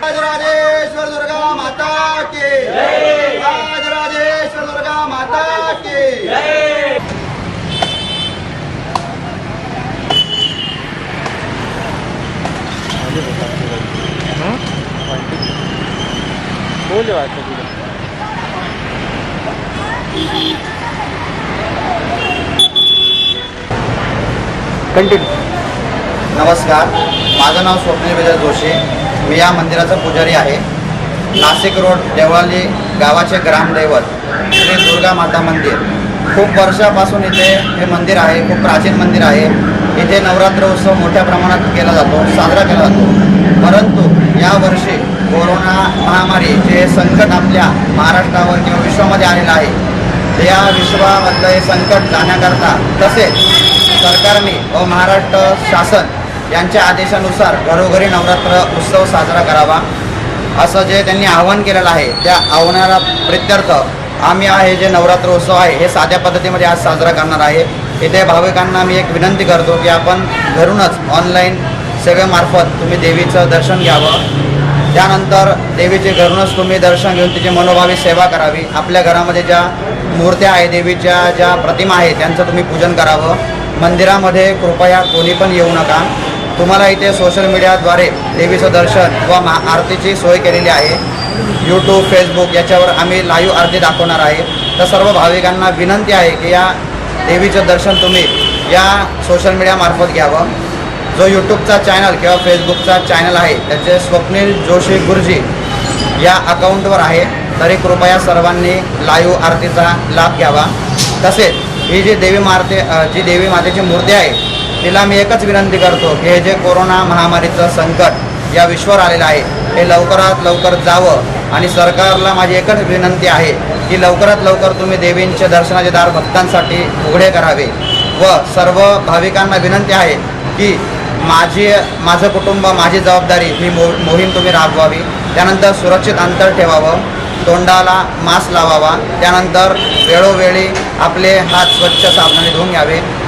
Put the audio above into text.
రాజరాజేశ్వర దుర్గా మాతాకి జై. రాజరాజేశ్వర దుర్గా మాతాకి జై. बोल वाटतं तुला? कंटिन्यू नमस्कार. माझं नाव स्वप्नील विजय जोशी. मी या मंदिराचा पुजारी आहे. नाशिक रोड देवळाली गावाचे ग्रामदैवत श्री दुर्गा माता मंदिर. खूप वर्षापासून इथे हे मंदिर आहे खूप प्राचीन मंदिर आहे. इथे नवरात्र उत्सव मोठ्या प्रमाणात केला जातो साजरा केला जातो. परंतु यावर्षी कोरोना महामारी जे संकट आपल्या महाराष्ट्रावर किंवा विश्वामध्ये आलेलं आहे. या विश्वामधलं हे संकट जाण्याकरता तसेच सरकारने व महाराष्ट्र शासन यांच्या आदेशानुसार घरोघरी नवरात्र उत्सव साजरा करावा. असं जे त्यांनी आवाहन केलेलं आहे त्या आव्हानाला प्रित्यर्थ आम्ही हे जे नवरात्र उत्सव आहे हे साध्या पद्धतीमध्ये आज साजरा करणार आहे. इथे भाविकांना मी एक विनंती करतो की आपण घरूनच ऑनलाईन सेवेमार्फत तुम्ही देवीचं दर्शन घ्यावं. त्यानंतर देवीचे घरूनच तुम्ही दर्शन घेऊन तिची मनोभावी सेवा करावी. आपल्या घरामध्ये ज्या मूर्त्या आहे देवीच्या ज्या प्रतिमा आहे त्यांचं तुम्ही पूजन करावं. मंदिरामध्ये कृपया कोणी पण येऊ नका. तुम्हाला इथे सोशल मीडियाद्वारे देवीचं दर्शन व मा आरतीची सोय केलेली आहे. यूट्यूब फेसबुक याच्यावर आम्ही लाईव्ह आरती दाखवणार आहे. तर सर्व भाविकांना विनंती आहे की या देवीचं दर्शन तुम्ही या सोशल मीडियामार्फत घ्यावं. जो यूट्यूबचा चॅनल किंवा फेसबुकचा चॅनल आहे त्याचे स्वप्नील जोशी गुरुजी या अकाउंटवर आहे. तरी कृपया सर्वांनी लाईव्ह आरतीचा लाभ घ्यावा. तसेच ही जी देवी मारते जी देवी मातेची मूर्ती आहे तिला मी एकच विनंती करतो की हे जे कोरोना महामारीचं संकट या विश्वावर आलेलं आहे हे लवकरात लवकर जावं. आणि सरकारला माझी एकच विनंती आहे की लवकरात लवकर तुम्ही देवींचे दर्शनाचे दार भक्तांसाठी उघडे करावे. व सर्व भाविकांना विनंती आहे की माझी माझं कुटुंब माझी जबाबदारी ही मो मोहीम तुम्ही राबवावी. त्यानंतर सुरक्षित अंतर ठेवावं. तोंडाला मास्क लावावा. त्यानंतर वेळोवेळी आपले हात स्वच्छ साबणाने धुवून घ्यावे.